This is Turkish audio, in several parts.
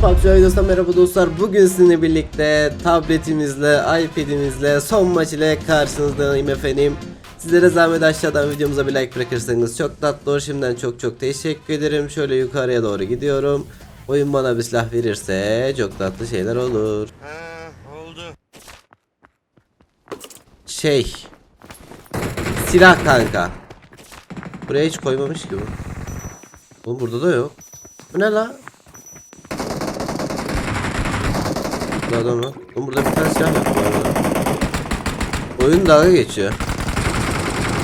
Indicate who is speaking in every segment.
Speaker 1: PUBG videosuna merhaba dostlar. Bugün sizinle birlikte tabletimizle, iPad'imizle son maç ile karşınızdayım efendim. Sizlere zahmet aşağıdan videomuza bir like bırakırsanız çok tatlı olur. Şimdiden çok çok teşekkür ederim. Şöyle yukarıya doğru gidiyorum. Oyun bana bir silah verirse çok tatlı şeyler olur.
Speaker 2: Ha, oldu.
Speaker 1: Şey. Silah kanka. Buraya hiç koymamış ki bu. Oğlum burada da yok. Bu ne la? Bu adam var. Oğlum burada bir tane silah yok bu arada. Oyun dalga geçiyor.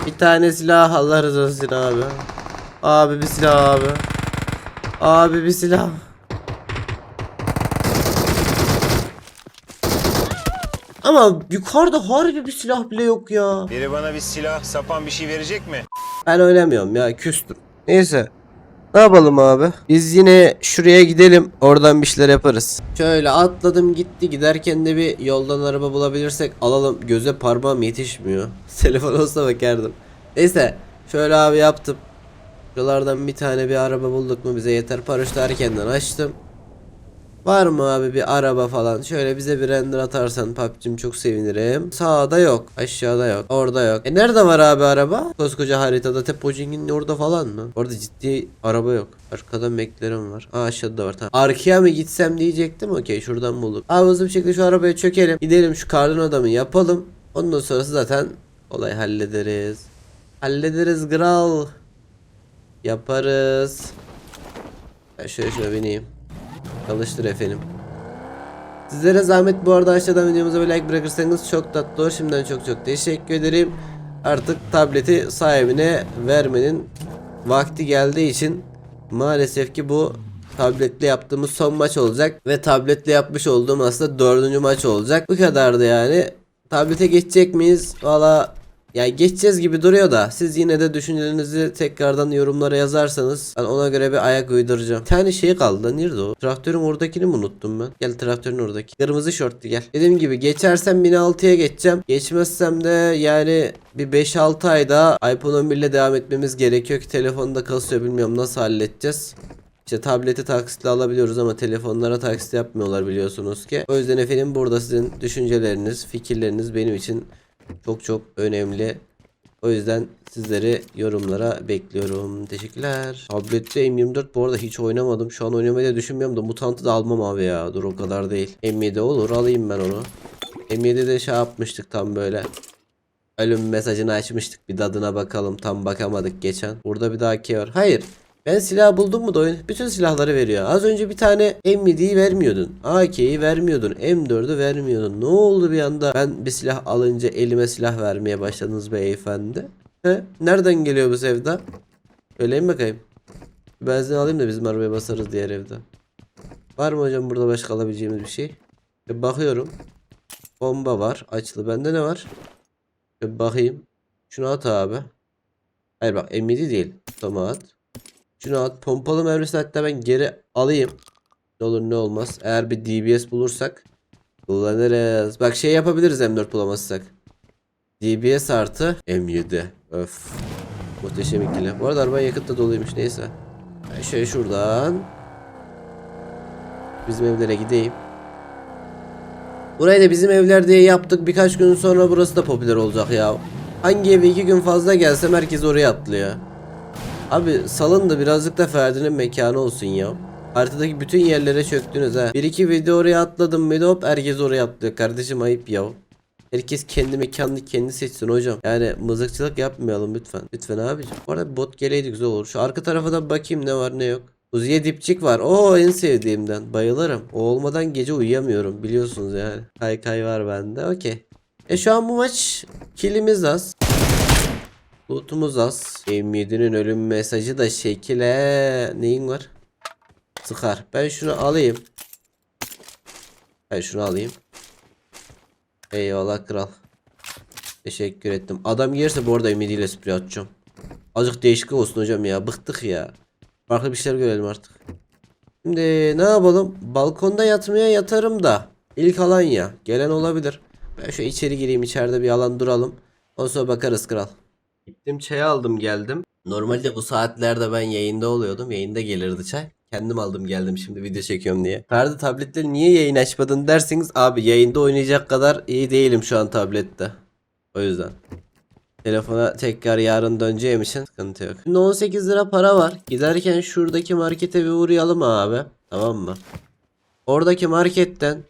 Speaker 1: Bir tane silah Allah rızası için abi. Abi bir silah abi. Abi bir silah. Ama yukarıda harbi bir silah bile yok ya.
Speaker 2: Biri bana bir silah, sapan bir şey verecek mi?
Speaker 1: Ben oynamıyorum ya küstüm. Neyse. Ne yapalım abi? Biz yine şuraya gidelim. Oradan bir şeyler yaparız. Şöyle atladım gitti. Giderken de bir yoldan araba bulabilirsek alalım. Göze parmağım yetişmiyor. Telefon olsa bakardım. Neyse. Şöyle abi yaptım. Şuralardan bir tane bir araba bulduk mu bize yeter. Paraşütü erkenden açtım. Var mı abi bir araba falan? Şöyle bize bir render atarsan PUBG'm çok sevinirim. Sağda yok. Aşağıda yok. Orada yok. E nerede var abi araba? Koskoca haritada Tepocing'in orada falan mı? Orada ciddi araba yok. Arkada McLaren var. Aa aşağıda da var tamam. Arkaya mı gitsem diyecektim. Okey şuradan bulduk. Abi hızlı bir şekilde şu arabaya çökelim. Gidelim şu kardan adamı yapalım. Ondan sonrası zaten olay hallederiz. Hallederiz kral. Yaparız. Ben şöyle şuna bineyim. Çalıştır efendim. Sizlere zahmet bu arada aşağıdan videomuza bir like bırakırsanız çok tatlı olur. Şimdiden çok çok teşekkür ederim. Artık tableti sahibine vermenin vakti geldiği için maalesef ki bu tabletle yaptığımız son maç olacak ve tabletle yapmış olduğum aslında dördüncü maç olacak. Bu kadardı yani. Tablete geçecek miyiz? Valla ya geçeceğiz gibi duruyor da siz yine de düşüncelerinizi tekrardan yorumlara yazarsanız ben ona göre bir ayak uyduracağım. Bir tane şey kaldı. Nerede o? Traktörün oradakini mi unuttum ben? Gel traktörün oradaki. Kırmızı şortlu gel. Dediğim gibi geçersem 1006'ya geçeceğim. Geçmezsem de yani bir 5-6 ay daha iPhone 11 ile devam etmemiz gerekiyor ki telefonda kasıyor bilmiyorum nasıl halledeceğiz. İşte tableti taksitle alabiliyoruz ama telefonlara taksit yapmıyorlar biliyorsunuz ki. O yüzden efendim burada sizin düşünceleriniz, fikirleriniz benim için çok çok önemli. O yüzden sizleri yorumlara bekliyorum. Teşekkürler. Tablette M24 bu arada hiç oynamadım. Şu an oynamayı da düşünmüyorum da mutantı da almam abi ya. Dur o kadar değil. M7 olur alayım ben onu. M7'de şey yapmıştık tam böyle. Ölüm mesajını açmıştık. Bir tadına bakalım. Tam bakamadık geçen. Burada bir daha var. Hayır. Ben silah buldum mu da oyun bütün silahları veriyor. Az önce bir tane M7'yi vermiyordun. AK'yi vermiyordun. M4'ü vermiyordun. Ne oldu bir anda ben bir silah alınca elime silah vermeye başladınız beyefendi? He? Nereden geliyor bu sevda? Öyleyim bakayım. Benzin alayım da bizim arabaya basarız diğer evde. Var mı hocam burada başka alabileceğimiz bir şey? Bir bakıyorum. Bomba var. Açılı. Bende ne var? Bir bakayım. Şunu at abi. Hayır bak M7 değil. Tamam at. Şunu at. Pompalı mermisini hatta ben geri alayım. Ne olur ne olmaz. Eğer bir DBS bulursak kullanırız. Bak şey yapabiliriz M4 bulamazsak. DBS artı M7. Öf. Muhteşem ikili. Bu arada araba yakıtta doluymuş neyse. Ben şöyle şuradan. Bizim evlere gideyim. Burayı da bizim evler diye yaptık. Birkaç gün sonra burası da popüler olacak ya. Hangi eve iki gün fazla gelsem herkes oraya atlıyor. Abi salın da birazcık da Ferdi'nin mekanı olsun ya. Haritadaki bütün yerlere çöktünüz ha. Bir iki video oraya atladım mı hop herkes oraya atlıyor. Kardeşim ayıp ya. Herkes kendi mekanını kendi seçsin hocam. Yani mızıkçılık yapmayalım lütfen. Lütfen abicim. Bu arada bot geleydi güzel olur. Şu arka tarafa da bakayım ne var ne yok. Uziye dipçik var. Oo en sevdiğimden. Bayılırım. O olmadan gece uyuyamıyorum biliyorsunuz yani. Kay kay var bende. Okey. E şu an bu maç kilimiz az. Lootumuz az. M7'nin ölüm mesajı da şekile neyin var? Sıkar. Ben şunu alayım. Ben şunu alayım. Eyvallah kral. Teşekkür ettim. Adam gelirse bu arada M7 ile sprey atacağım. Azıcık değişik olsun hocam ya. Bıktık ya. Farklı bir şeyler görelim artık. Şimdi ne yapalım? Balkonda yatmaya yatarım da. İlk alan ya. Gelen olabilir. Ben şu içeri gireyim içeride bir alan duralım. Ondan sonra bakarız kral. Gittim çay aldım geldim. Normalde bu saatlerde ben yayında oluyordum. Yayında gelirdi çay. Kendim aldım geldim şimdi video çekiyorum diye. Ferdi tablette niye yayın açmadın derseniz abi yayında oynayacak kadar iyi değilim şu an tablette. O yüzden. Telefona tekrar yarın döneceğim için sıkıntı yok. Şimdi 18 lira para var. Giderken şuradaki markete bir uğrayalım abi. Tamam mı? Oradaki marketten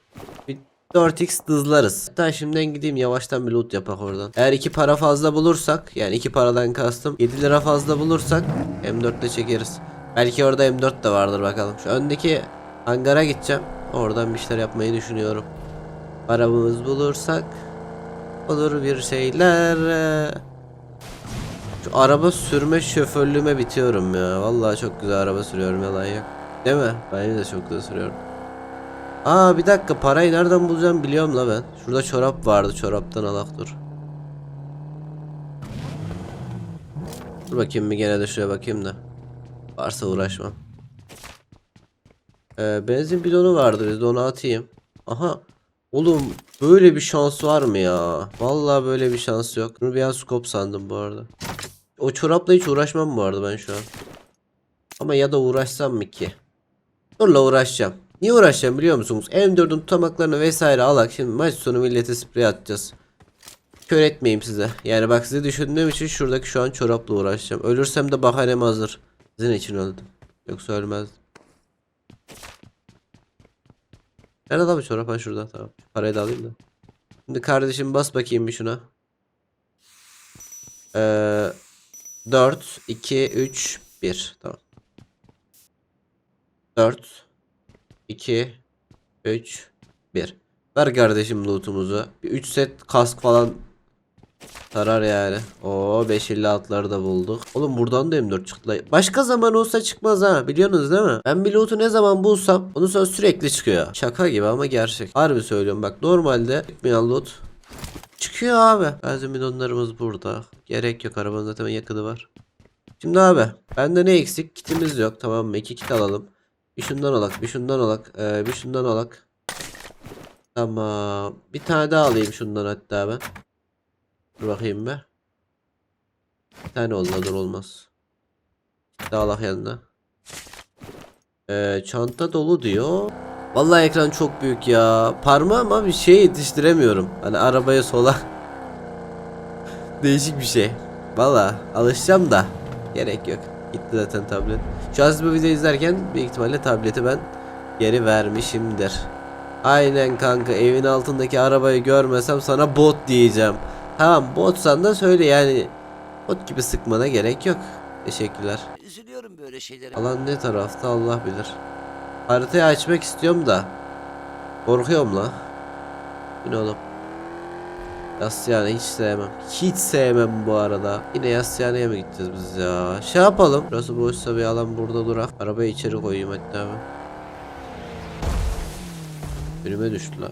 Speaker 1: 4x hızlarız. Hatta şimdiden gideyim yavaştan bir loot yapak oradan. Eğer iki para fazla bulursak yani iki paradan kastım 7 lira fazla bulursak M4'te çekeriz. Belki orada M4 de vardır bakalım. Şu öndeki hangara gideceğim. Oradan bir şeyler yapmayı düşünüyorum. Paramız bulursak olur bir şeyler. Şu araba sürme şoförlüğüme bitiyorum ya. Vallahi çok güzel araba sürüyorum yalan yok. Değil mi? Ben de çok güzel sürüyorum. Aa bir dakika parayı nereden bulacağım biliyorum la ben. Şurada çorap vardı çoraptan alak dur. Dur bakayım bir gene de şuraya bakayım da. Varsa uğraşmam. Ee, benzin bidonu vardı bizde onu atayım. Aha. Oğlum böyle bir şans var mı ya? Vallahi böyle bir şans yok. Bunu bir an scope sandım bu arada. O çorapla hiç uğraşmam bu arada ben şu an. Ama ya da uğraşsam mı ki? Durla uğraşacağım. Niye uğraşacağım biliyor musunuz? M4'ün tutamaklarını vesaire alak. Şimdi maç sonu millete sprey atacağız. Kör etmeyeyim size. Yani bak sizi düşündüğüm için şuradaki şu an çorapla uğraşacağım. Ölürsem de bahanem hazır. Sizin için öldüm. Yoksa ölmezdim. Nerede abi çorap? Ha şurada tamam. Parayı da alayım da. Şimdi kardeşim bas bakayım bir şuna. Ee, 4, 2, 3, 1. Tamam. 4, 2, 3, 1. Ver kardeşim lootumuzu. Bir 3 set kask falan tarar yani. Oo 556'ları da bulduk. Oğlum buradan da M4 çıktı. Başka zaman olsa çıkmaz ha. Biliyorsunuz değil mi? Ben bir loot'u ne zaman bulsam onun sonra sürekli çıkıyor. Şaka gibi ama gerçek. Harbi söylüyorum bak normalde çıkmayan loot çıkıyor abi. Benzin bidonlarımız burada. Gerek yok arabanın zaten yakıtı var. Şimdi abi bende ne eksik? Kitimiz yok tamam mı? İki kit alalım. Bir şundan alak, bir şundan alak, ee, bir şundan alak. Tamam. Bir tane daha alayım şundan hatta ben. Dur bakayım be. Bir tane oldu dur olmaz. Daha alak yanına. Ee, çanta dolu diyor. Vallahi ekran çok büyük ya. Parmağıma bir şey yetiştiremiyorum. Hani arabaya sola. Değişik bir şey. Vallahi alışacağım da. Gerek yok. Gitti zaten tablet. Şu an siz bu videoyu izlerken büyük ihtimalle tableti ben geri vermişimdir. Aynen kanka evin altındaki arabayı görmesem sana bot diyeceğim. Tamam botsan da söyle yani. Bot gibi sıkmana gerek yok. Teşekkürler.
Speaker 3: Üzülüyorum böyle şeylere.
Speaker 1: Alan ne tarafta Allah bilir. Haritayı açmak istiyorum da. Korkuyorum la. Bu ne oğlum? Yasyane hiç sevmem. Hiç sevmem bu arada. Yine Yasyane'ye mi gideceğiz biz ya? Şey yapalım. Burası boşsa bir alan burada durak. Arabayı içeri koyayım hatta ben. Önüme düştü la.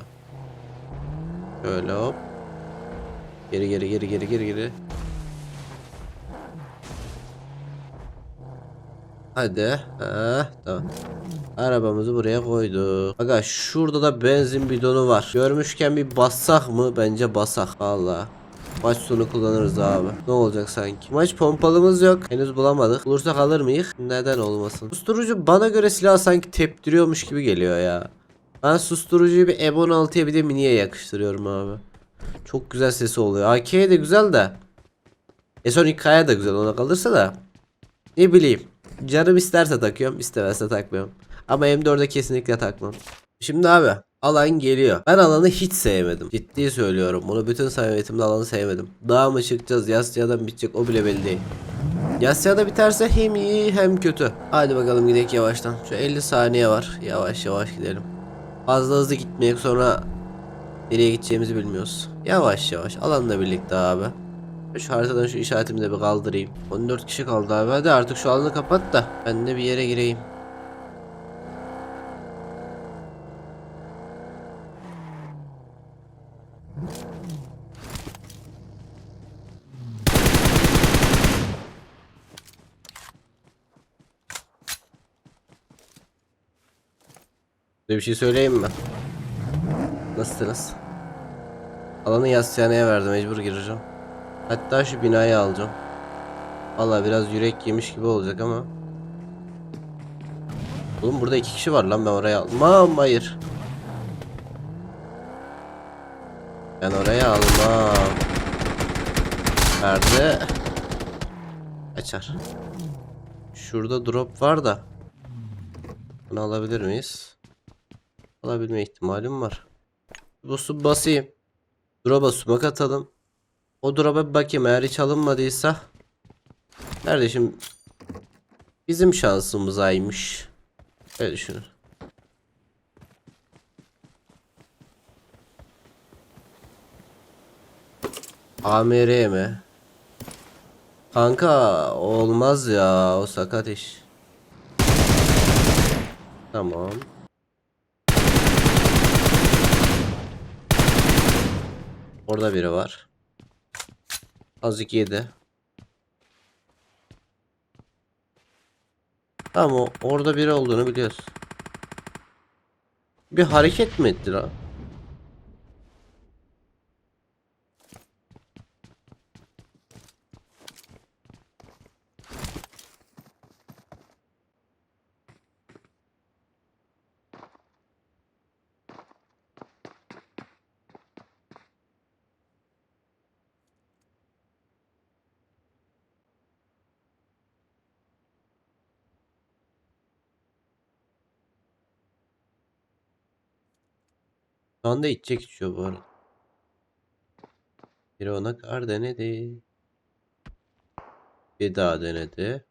Speaker 1: Şöyle hop. Geri geri geri geri geri geri. Hadi. Ha, tamam. Arabamızı buraya koyduk. Aga şurada da benzin bidonu var. Görmüşken bir bassak mı? Bence basak. Valla. Maç sonu kullanırız abi. Ne olacak sanki? Maç pompalımız yok. Henüz bulamadık. Bulursak alır mıyız? Neden olmasın? Susturucu bana göre silah sanki teptiriyormuş gibi geliyor ya. Ben susturucuyu bir M16'ya bir de miniye yakıştırıyorum abi. Çok güzel sesi oluyor. AK'ye de güzel de. S12K'ya da güzel ona kalırsa da. Ne bileyim. Canım isterse takıyorum, istemezse takmıyorum. Ama M4'e kesinlikle takmam. Şimdi abi alan geliyor. Ben alanı hiç sevmedim. Ciddi söylüyorum. Bunu bütün samimiyetimle alanı sevmedim. Dağa mı çıkacağız? Yasya'dan mı bitecek? O bile belli değil. Yasya'da biterse hem iyi hem kötü. Hadi bakalım gidelim yavaştan. Şu 50 saniye var. Yavaş yavaş gidelim. Fazla hızlı gitmeyek sonra nereye gideceğimizi bilmiyoruz. Yavaş yavaş alanla birlikte abi. Şu haritadan şu işaretimi de bir kaldırayım. 14 kişi kaldı abi. Hadi artık şu alanı kapat da ben de bir yere gireyim. Size bir şey söyleyeyim mi? Nasılsınız? Alanı Yasyani'ye verdim mecbur gireceğim. Hatta şu binayı alacağım. Valla biraz yürek yemiş gibi olacak ama. Oğlum burada iki kişi var lan ben oraya almam hayır. Ben oraya almam. Nerede? Açar. Şurada drop var da. Bunu alabilir miyiz? Alabilme ihtimalim var. Bu su basayım. Drop'a sumak atalım. O drop'a bir bakayım eğer hiç alınmadıysa. Kardeşim bizim şansımızaymış. Öyle düşünün. AMR mi? Kanka olmaz ya o sakat iş. Tamam. Orada biri var. Azıcık yedi. Tamam orada biri olduğunu biliyoruz. Bir hareket mi etti lan? Şu anda içecek içiyor bu arada. Biri ona kar denedi. Bir daha denedi.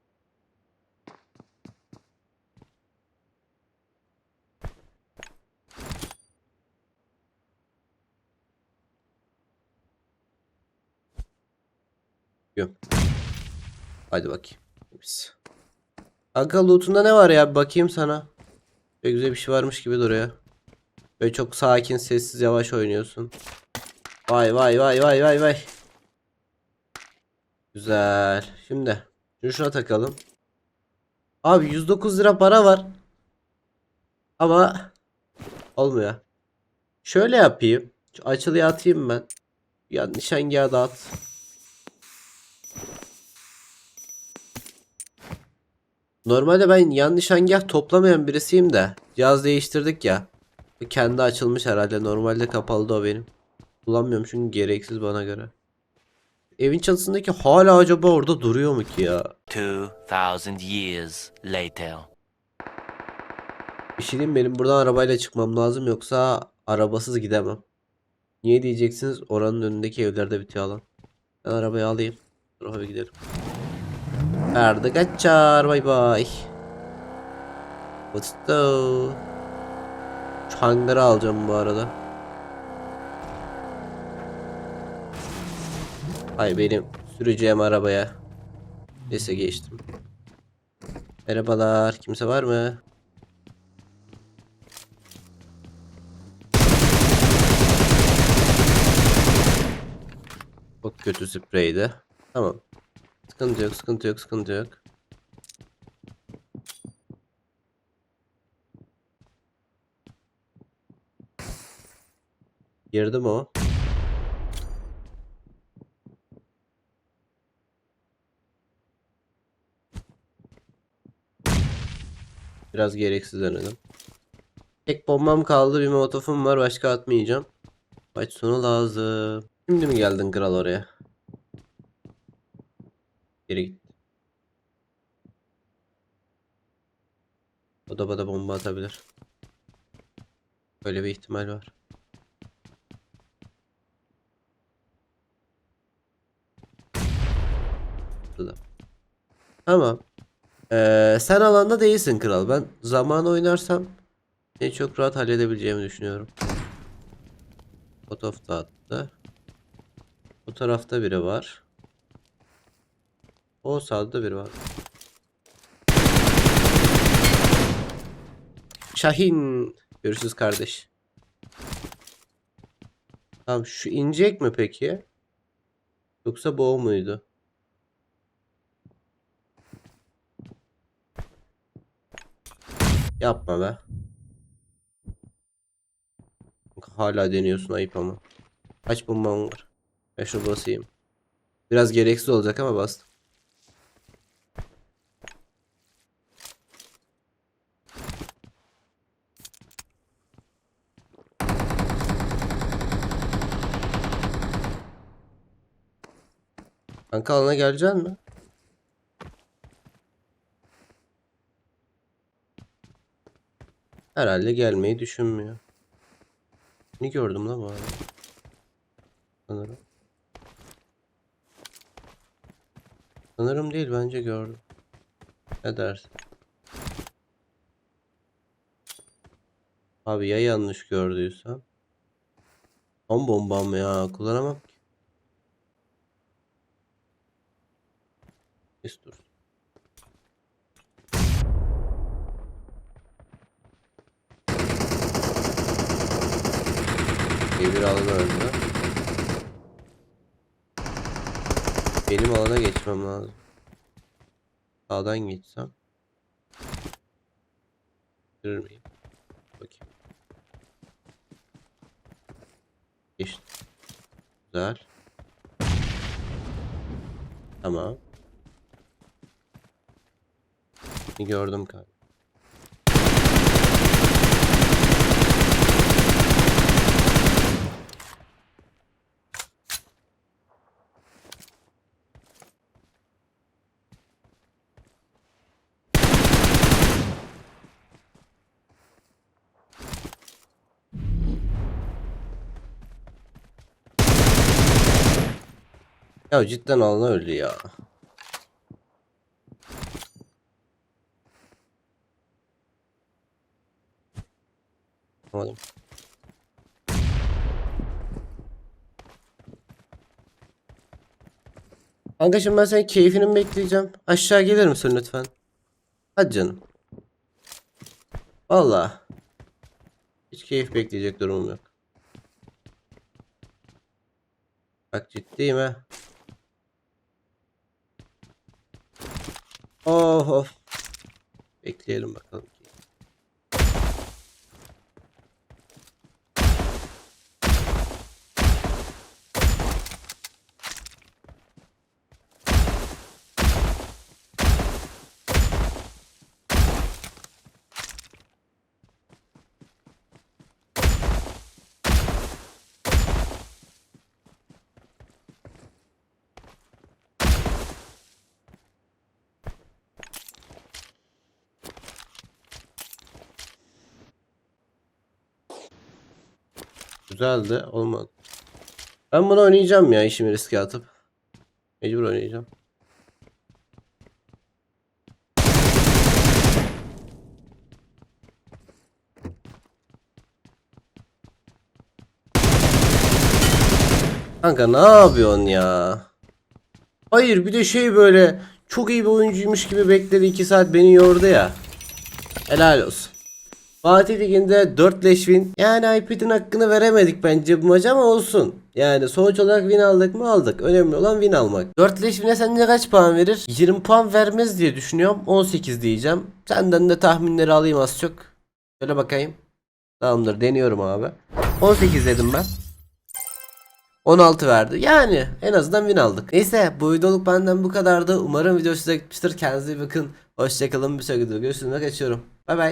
Speaker 1: Yok. Hadi bakayım. Biz. Kanka loot'unda ne var ya? Bakayım sana. Böyle güzel bir şey varmış gibi duruyor. Böyle çok sakin, sessiz, yavaş oynuyorsun. Vay vay vay vay vay vay. Güzel. Şimdi şuna takalım. Abi 109 lira para var. Ama olmuyor. Şöyle yapayım. Şu açılıya atayım ben. Ya nişangahı da at. Normalde ben yan nişangah toplamayan birisiyim de. Cihaz değiştirdik ya. Kendi açılmış herhalde. Normalde kapalı o benim. Kullanmıyorum çünkü gereksiz bana göre. Evin çatısındaki hala acaba orada duruyor mu ki ya?
Speaker 3: 2,000 years later.
Speaker 1: Bir şey diyeyim benim buradan arabayla çıkmam lazım yoksa arabasız gidemem. Niye diyeceksiniz? Oranın önündeki evlerde bitiyor alan. Ben arabayı alayım. Sonra eve gidelim. Nerede kaçar? Bay bay. What's the... Şu hangarı alacağım bu arada. Ay benim süreceğim arabaya. Neyse geçtim. Merhabalar. Kimse var mı? Çok kötü spreydi. Tamam. Sıkıntı yok, sıkıntı yok, sıkıntı yok. Girdi mi o? Biraz gereksiz denedim. Tek bombam kaldı, bir molotofum var, başka atmayacağım. Maç sonu lazım. Şimdi mi geldin kral oraya? Geri git. O da bana bomba atabilir. Böyle bir ihtimal var. Burada. Tamam. Ee, sen alanda değilsin kral. Ben zaman oynarsam seni çok rahat halledebileceğimi düşünüyorum. Fotoğraf da attı. Bu tarafta biri var. O sağda biri var. Şahin. Görüşürüz kardeş. Tamam şu inecek mi peki? Yoksa o muydu? Yapma be. Hala deniyorsun ayıp ama. Kaç bombam var? Ben şunu basayım. Biraz gereksiz olacak ama bastım. Kanka alana geleceksin mi? Herhalde gelmeyi düşünmüyor. Ne gördüm lan bu arada? Sanırım. Sanırım değil bence gördüm. Ne dersin? Abi ya yanlış gördüysem? Tam bombam ya kullanamam ki. Biz dur. Bir alana öldü. Benim alana geçmem lazım. Sağdan geçsem. Görür müyüm? Bakayım. Geçtim. Güzel. Tamam. Gördüm kanka. Ya cidden alana öldü ya. Anladım. Kanka şimdi ben senin keyfini bekleyeceğim? Aşağı gelir misin lütfen? Hadi canım. Valla. Hiç keyif bekleyecek durumum yok. Bak ciddiyim ha. Oh of. Bekleyelim bakalım. Güzeldi. Olmadı. Ben bunu oynayacağım ya işimi riske atıp. Mecbur oynayacağım. Kanka ne yapıyorsun ya? Hayır bir de şey böyle çok iyi bir oyuncuymuş gibi bekledi 2 saat beni yordu ya. Helal olsun. Fatih Ligi'nde 4 leş win. Yani iPad'in hakkını veremedik bence bu maç ama olsun. Yani sonuç olarak win aldık mı aldık. Önemli olan win almak. 4 leş win'e sence kaç puan verir? 20 puan vermez diye düşünüyorum. 18 diyeceğim. Senden de tahminleri alayım az çok. Şöyle bakayım. Tamamdır deniyorum abi. 18 dedim ben. 16 verdi. Yani en azından win aldık. Neyse bu videoluk benden bu kadardı. Umarım video size gitmiştir. Kendinize iyi bakın. Hoşçakalın. Bir sonraki videoda görüşürüz. Kaçıyorum. Bay bay.